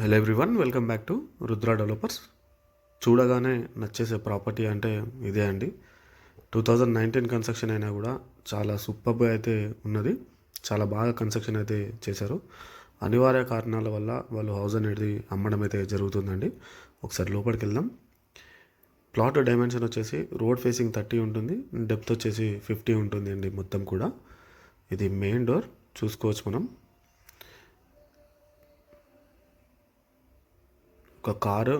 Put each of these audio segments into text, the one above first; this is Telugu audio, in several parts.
Hello everyone welcome back to Rudra developers చూడగానే నచ్చేసే ప్రాపర్టీ అంటే ఇదే అండి. టూ థౌజండ్ నైన్టీన్ కన్స్ట్రక్షన్ అయినా కూడా చాలా సూపర్గా అయితే ఉన్నది. చాలా బాగా కన్స్ట్రక్షన్ అయితే చేశారు. అనివార్య కారణాల వల్ల వాళ్ళు హౌస్ అనేది అమ్మడం అయితే జరుగుతుందండి. ఒకసారి లోపలికి వెళ్దాం. ప్లాట్ డైమెన్షన్ వచ్చేసి రోడ్ ఫేసింగ్ థర్టీ ఉంటుంది. డెప్త్ వచ్చేసి ఫిఫ్టీ ఉంటుంది అండి మొత్తం కూడా. ఇది మెయిన్ డోర్ చూసుకోవచ్చు మనం. ఒక కారు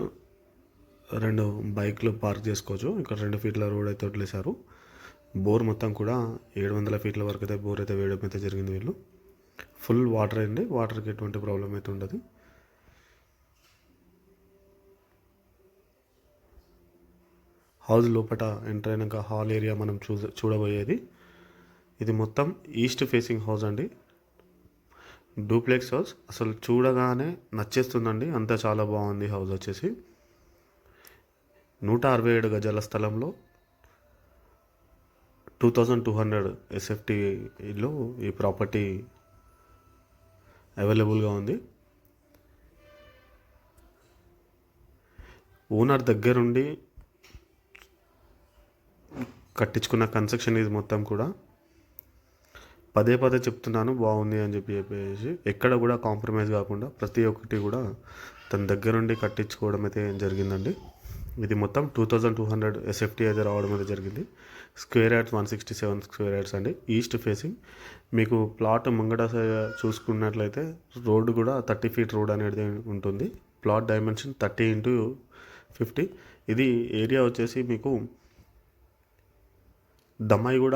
రెండు బైక్లు పార్క్ చేసుకోవచ్చు. ఇక్కడ రెండు ఫీట్ల రోడ్ అయితే వదిలేశారు. బోర్ మొత్తం కూడా ఏడు వందల ఫీట్ల వరకు అయితే బోర్ అయితే వేయడం అయితే జరిగింది వీళ్ళు. ఫుల్ వాటర్ అండి. వాటర్కి ఎటువంటి ప్రాబ్లం అయితే ఉండదు. హౌస్ లోపల ఎంటర్ అయినాక హాల్ ఏరియా మనం చూ చూడబోయేది. ఇది మొత్తం ఈస్ట్ ఫేసింగ్ హౌస్ అండి. Duplex house. అసలు చూడగానే నచ్చేస్తుందండి. అంతా చాలా బాగుంది హౌస్ వచ్చేసి. నూట అరవై ఏడు గజాల స్థలంలో టూ థౌజండ్ టూ హండ్రెడ్ ఎస్ఎఫ్టీలో ఈ ప్రాపర్టీ అవైలబుల్గా ఉంది. ఓనర్ దగ్గరుండి కట్టించుకున్న కన్స్ట్రక్షన్ ఇది మొత్తం కూడా. పదే పదే చెప్తున్నాను బాగుంది అని చెప్పి చెప్పేసి ఎక్కడ కూడా కాంప్రమైజ్ కాకుండా ప్రతి ఒక్కటి కూడా తన దగ్గరుండి కట్టించుకోవడం అయితే జరిగిందండి. ఇది మొత్తం two thousand two hundred SFT అయితే రావడం అయితే జరిగింది. Square yards one sixty seven square yards అండి. ఈస్ట్ ఫేసింగ్ మీకు ప్లాట్ ముంగట చూసుకున్నట్లయితే రోడ్డు కూడా థర్టీ ఫీట్ రోడ్ అనేది ఉంటుంది. Plot dimension thirty into fifty ఇది ఏరియా వచ్చేసి మీకు దమ్మాయిగూడ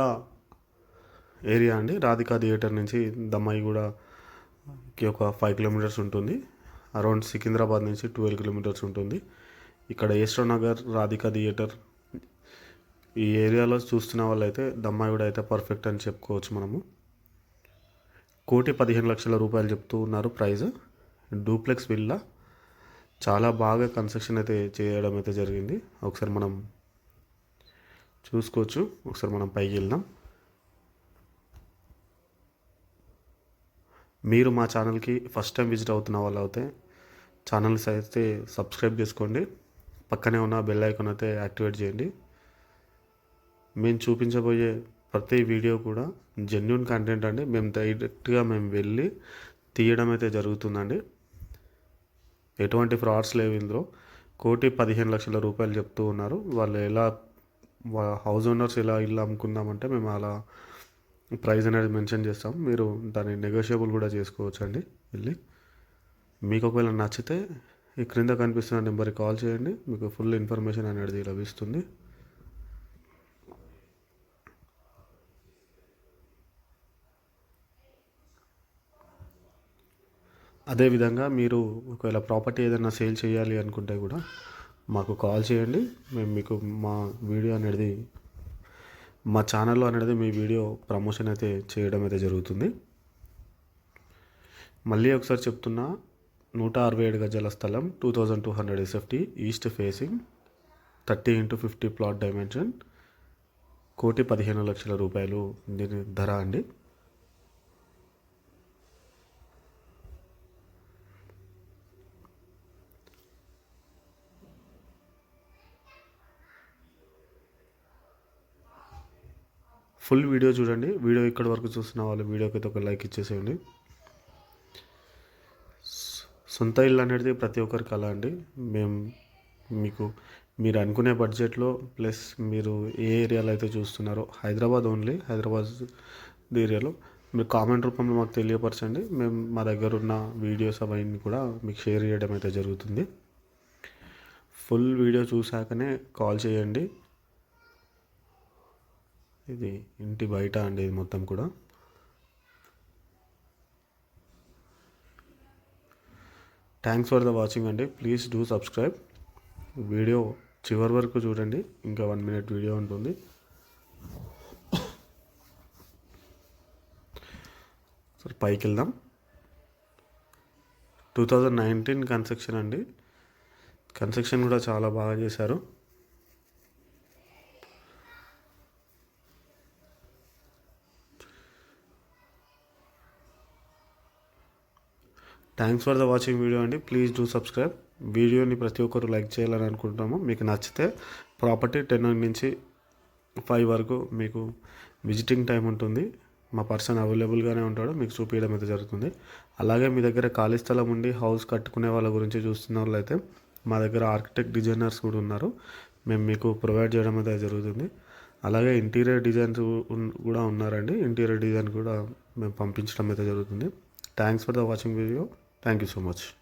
ఏరియా అండి. రాధికా థియేటర్ నుంచి దమ్మాయిగూడకి ఒక ఫైవ్ కిలోమీటర్స్ ఉంటుంది. అరౌండ్ సికింద్రాబాద్ నుంచి ట్వెల్వ్ కిలోమీటర్స్ ఉంటుంది. ఇక్కడ ఏస్ట్రో నగర్ రాధికా థియేటర్ ఈ ఏరియాలో చూస్తున్న వాళ్ళైతే దమ్మాయిగూడ అయితే పర్ఫెక్ట్ అని చెప్పుకోవచ్చు మనము. కోటి పదిహేను లక్షల రూపాయలు చెప్తూ ఉన్నారు ప్రైస్ డూప్లెక్స్ విల్లా చాలా బాగా కన్స్ట్రక్షన్ అయితే చేయడం అయితే జరిగింది. ఒకసారి మనం చూసుకోవచ్చు. ఒకసారి మనం పైకి వెళ్దాం. మీరు మా ఛానల్కి ఫస్ట్ టైం విజిట్ అవుతున్న వాళ్ళు అయితే ఛానల్స్ అయితే సబ్స్క్రైబ్ చేసుకోండి. పక్కనే ఉన్న బెల్ ఐకాన్ అయితే యాక్టివేట్ చేయండి. మేము చూపించబోయే ప్రతి వీడియో కూడా జెన్యున్ కంటెంట్ అండి. మేము డైరెక్ట్గా మేము వెళ్ళి తీయడం అయితే జరుగుతుందండి. ఎటువంటి ఫ్రాడ్స్ లేవు ఇందులో. కోటి పదిహేను లక్షల రూపాయలు చెప్తూ ఉన్నారు. వాళ్ళు ఎలా హౌస్ ఓనర్స్ ఎలా ఇల్లు అమ్ముకుందామంటే మేము అలా ప్రైస్ అనేది మెన్షన్ చేస్తాం. మీరు దాన్ని నెగోషియబుల్ కూడా చేసుకోవచ్చు అండి వెళ్ళి. మీకు ఒకవేళ నచ్చితే ఈ క్రింద కనిపిస్తున్న నెంబర్కి కాల్ చేయండి. మీకు ఫుల్ ఇన్ఫర్మేషన్ అనేది లభిస్తుంది. అదేవిధంగా మీరు ఒకవేళ ప్రాపర్టీ ఏదైనా సేల్ చేయాలి అనుకుంటే కూడా మాకు కాల్ చేయండి. మేము మీకు మా వీడియో అనేది మా ఛానల్లో అనేది మీ వీడియో ప్రమోషన్ అయితే చేయడం అయితే జరుగుతుంది. మళ్ళీ ఒకసారి చెప్తున్నా నూట అరవై ఏడు గజాల స్థలం two thousand two hundred SFT east facing thirty into fifty plot dimension కోటి పదిహేను లక్షల రూపాయలు దీని ధర అండి. ఫుల్ వీడియో చూడండి. వీడియో ఇక్కడ వరకు చూస్తున్న వాళ్ళు వీడియోకి అయితే ఒక లైక్ ఇచ్చేసేయండి. సొంత ఇల్లు అనేది ప్రతి ఒక్కరికి అలా అండి. మేము మీకు మీరు అనుకునే బడ్జెట్లో ప్లస్ మీరు ఏ ఏరియాలో అయితే చూస్తున్నారో హైదరాబాద్ ఓన్లీ హైదరాబాద్ ఏరియాలో మీరు కామెంట్ రూపంలో మాకు తెలియపరచండి. మేము మా దగ్గర ఉన్న వీడియోస్ అవన్నీ కూడా మీకు షేర్ చేయడం అయితే జరుగుతుంది. ఫుల్ వీడియో చూశాకనే కాల్ చేయండి. ఇది ఇంటి బయట అండి ఇది మొత్తం కూడా. థ్యాంక్స్ ఫర్ ద వాచింగ్ అండి. ప్లీజ్ డూ సబ్స్క్రైబ్ వీడియో చివరి వరకు చూడండి. ఇంకా వన్ మినిట్ వీడియో ఉంటుంది. సరే పైకి వెళ్దాం. టూ థౌజండ్ నైన్టీన్ కన్స్ట్రక్షన్ అండి. కన్స్ట్రక్షన్ కూడా చాలా బాగా చేశారు. Thanks for the watching video అండి. ప్లీజ్ డూ సబ్స్క్రైబ్ వీడియోని ప్రతి ఒక్కరు లైక్ చేయాలని అనుకుంటున్నాము. మీకు నచ్చితే ప్రాపర్టీ టెన్ నుంచి ఫైవ్ వరకు మీకు విజిటింగ్ టైం ఉంటుంది. మా పర్సన్ అవైలబుల్గానే ఉంటాడు. మీకు చూపించడం అయితే జరుగుతుంది. అలాగే మీ దగ్గర ఖాళీ స్థలం ఉండి హౌస్ కట్టుకునే వాళ్ళ గురించి చూస్తున్న వాళ్ళైతే మా దగ్గర ఆర్కిటెక్ట్ డిజైనర్స్ కూడా ఉన్నారు. మేము మీకు ప్రొవైడ్ చేయడం అయితే జరుగుతుంది. అలాగే ఇంటీరియర్ డిజైన్స్ కూడా ఉన్నారండి. ఇంటీరియర్ డిజైన్ కూడా మేము పంపించడం అయితే జరుగుతుంది. Thanks for the watching video Thank you so much.